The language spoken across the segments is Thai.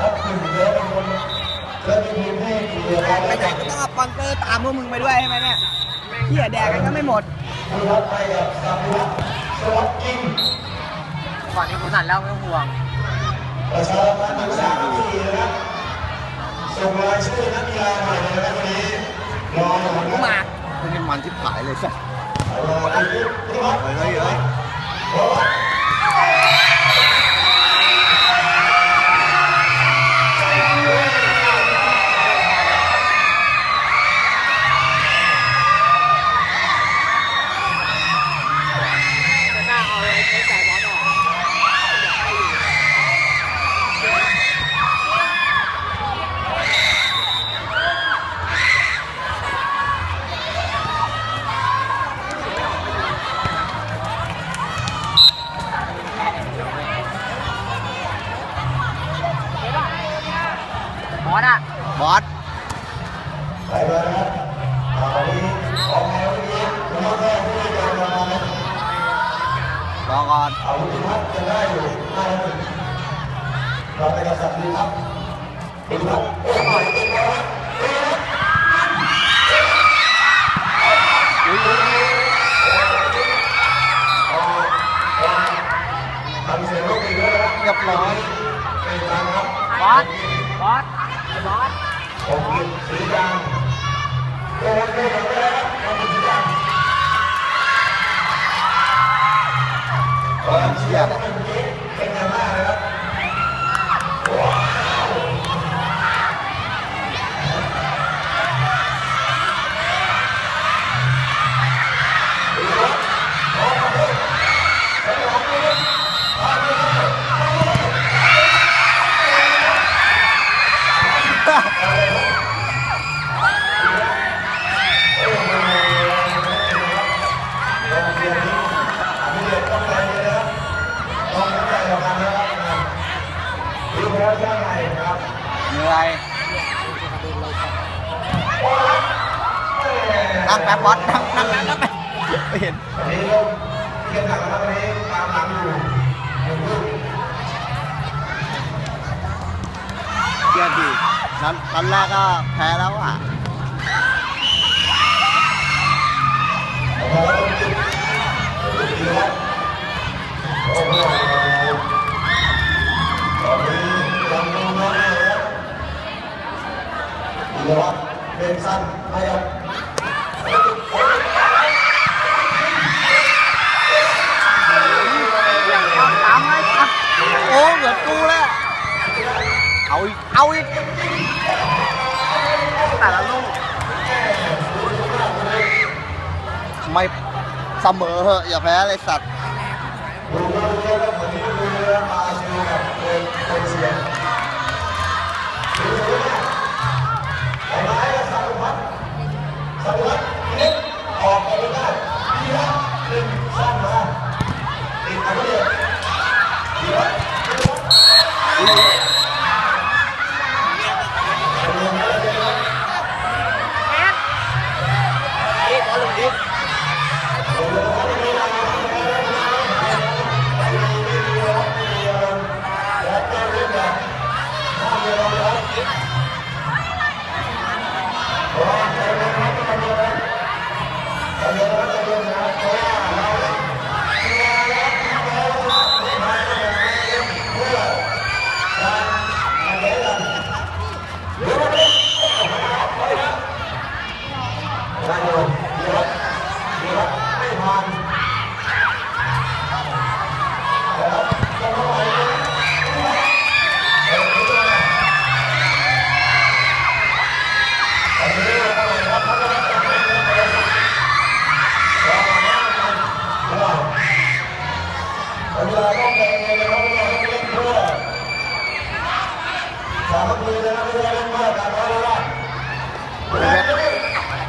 ครับคุณเยอะเป็นคนเกิดทีมให้เกียรติไปไหนก็ต้องเอาสปอนเซอร์ตามพวกมึงไปด้วยใช่ไหมเนี่ยเหี้ยแดกกันก็ไม่หมดผู้รับไปกับสามุทสวัสดิ์กิงก่อนนี้กูสั่นแล้วไม่ต้องห่วง ประชาสัมพันธ์หนึ่งสามสี่นะครับส่งรายชื่อนักกีฬาใหม่เลยนะครับวันนี้รอหน่กูนะมามันที่ผายเลยสัสรอไปที่ที่วัดเฮ้ยเฮ้ยเฮ้ยบอ ไปเลยครับวันนี้ออกแนววันนี้ผมว่าแค่ผู้จัดการมานะรอก่อนเอาวุฒิพัฒจะได้อยู่ห้เราไปกับสัตว์ดีครับดีครับโอ้ยเก่งมากทำเสียงลูกอีกแล้วนะครับเรียบร้อยเป็นการครับบอำ เกียร์ดีนั้นตอนแรกก็แพ้แล้วอะออกมาแล้วต้องจุดดีครับโอ้โหตอนนี้ยังดูน้อยเลยครับดีครับเป็นสั้นไม่ครับตามไว้ครับโอ้เหมือนกูแล้ว เอาอีก เอาอีก แต่ละลูก ไม่เสมอเหอะอย่าแพ้เลยสัตว์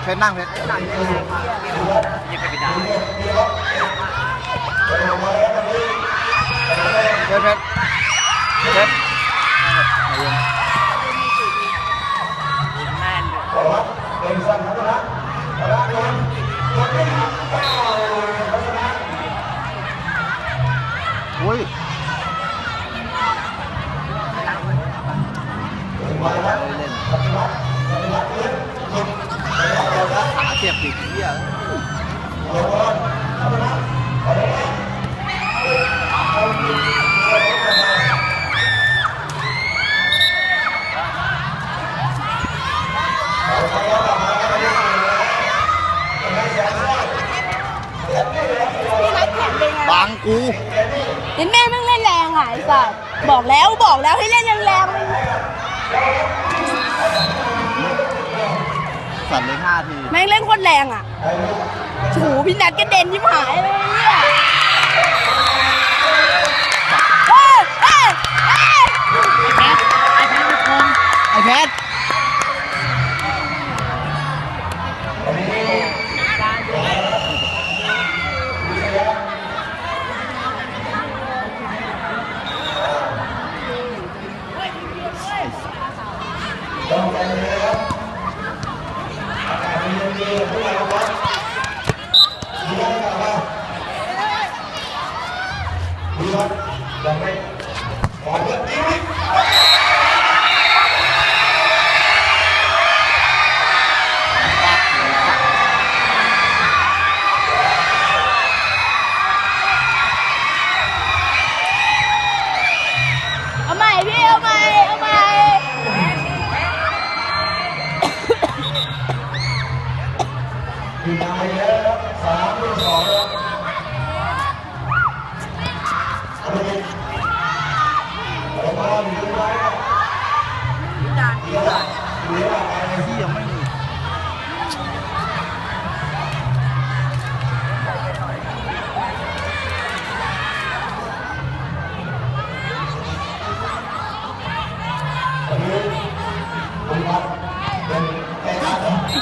เพชรนั่งเพชรยังไปไม่ได้เพชรเพชรเพชรมาเย็น แม่นเลย เป็นสั้นนะรักคนคนที่เก้าพัฒนา อุ้ย เติด เหี้ยนี่นัดเป็นไงบังกูเห็นแม่แม่งเล่นแรงอะไอ้สัสบอกแล้วบอกแล้วให้เล่นแรง สั่นเลยห้าทีๆแม่งเล่นโคตรแรงอะโอ้โหพี่นัดกระเด็นยิ้มหายเลยเนี่ยเฮ้ยเฮ้ยเฮ้ยไอ้เพช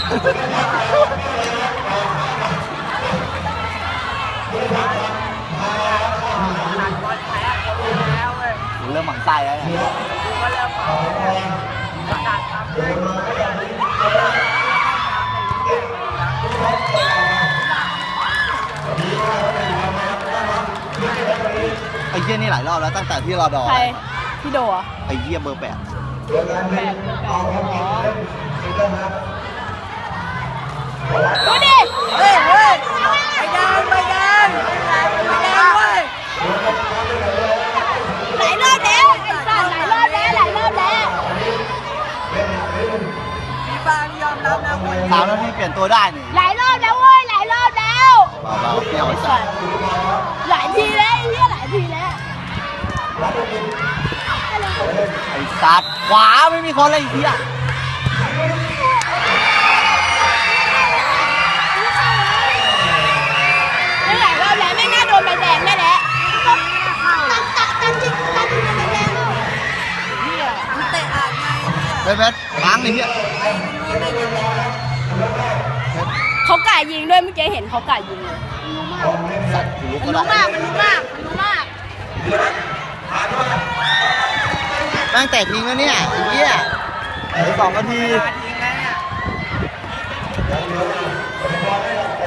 เริ่มหมั่นไส้แล้วเนี่ยไอ้เหี้ยนี่หลายรอบแล้วตั้งแต่ที่เราดอใครพี่โดอะไอ้เหี้ยเบอร์แปดเดี๋ยวง ดูดิ เฮ้ยเฮ้ยไปกันไปกันไปกันเว้ยหลายรอบแล้วไอ้สัสหลายรอบแล้วหลายรอบแล้วฟีฟานี่ยอมรับนะคนสามนาทีเปลี่ยนตัวได้นี่หลายรอบแล้วเว้ยหลายรอบแล้วเบาๆเปรี้ยวไอ้สัสหลายทีแล้วไอ้เหี้ยหลายทีแล้วไอ้สัสขวาไม่มีคนเลยไอ้เหี้ย ฮ้ยเพชรล้างไอ้เหี้ยเขากล้ายิงด้วยเมื่อกี้เห็นเขากล้ายิงเลยสัตว์กูลุกมันก็รู้ได้มากมันรู้มากมันรู้มากตั้งแต่ทิ้งแล้วเนี่ยไอ้เหี้ยเหลือสองนาทีอาดยิงแล้วเนี่ยถ่าย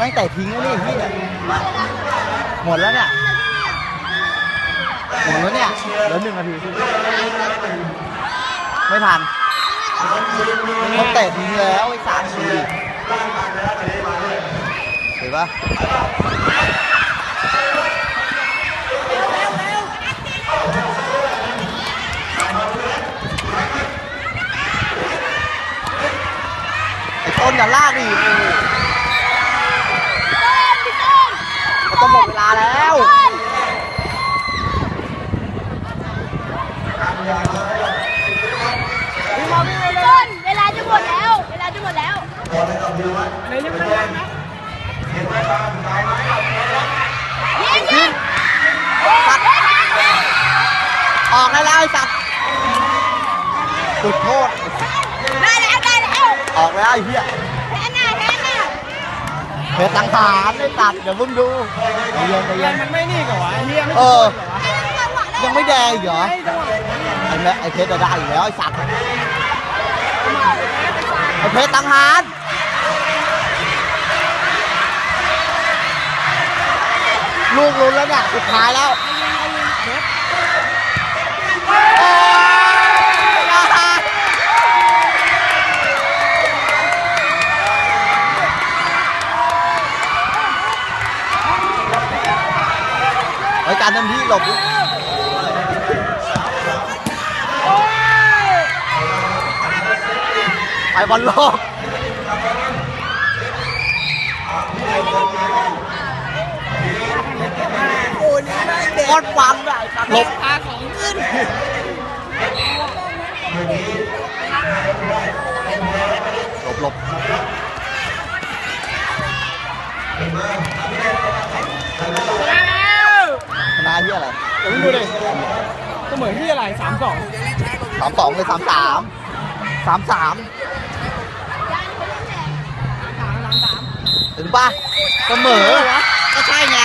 ตั้งแต่ทิ้งแล้วนี่ไอ้เหี้ยหมดแล้วเนี่ยหมดแล้วเนี่ยเหลือหนึ่งนาทีไม่ทันเขาเตะทิ้งแล้วไอ้สามทีเห็นปะไอ้ต้นอย่าลากดิโอ้โห พี่ต้น มันต้องหมดเวลาแล้วต้นต้นเวลาจะหมดแล้ว เวลาจะหมดแล้วไม่ได้ไม่ได้นะยิงยิงสัตว์ออกได้แล้วไอ้สัตว์จุดโทษ ได้แล้วได้แล้วออกแล้วไอ้เหี้ย แพ้หน้าแพ้หน้า เพชรตังหารไอ้สัตว์เดี๋ยวมึงดูใจเย็นใจเรีเย็ยนนมันไม่นี่ก่อนวะไอ้เฮียไม่เอถูอกเหรอวะได้แล้วจังหวะได้ยังไม่แดงอีกเหรอ ไอ้แม่ไอ้เพชรอะได้อยู่แล้วไอ้สัตว์ไอ้เพชรตังหารลูกลุ้นแล้วเนี่ยสุดท้ายแล้วโการทำที่หลบดิไปบอลโลกโอ้นี่แม่งเด็กโคตรฟังอะไอ้สัตว์หลบพาของขึ้นหลบหลบ แล้ว ชนะที่อะไร เดี๋ยวมึงดูดิก็เหมือนที่อะไรสามสองสามสองเลยสามสามสามสามสามสามสามถึงป่ะเสมอก็ใช่ไง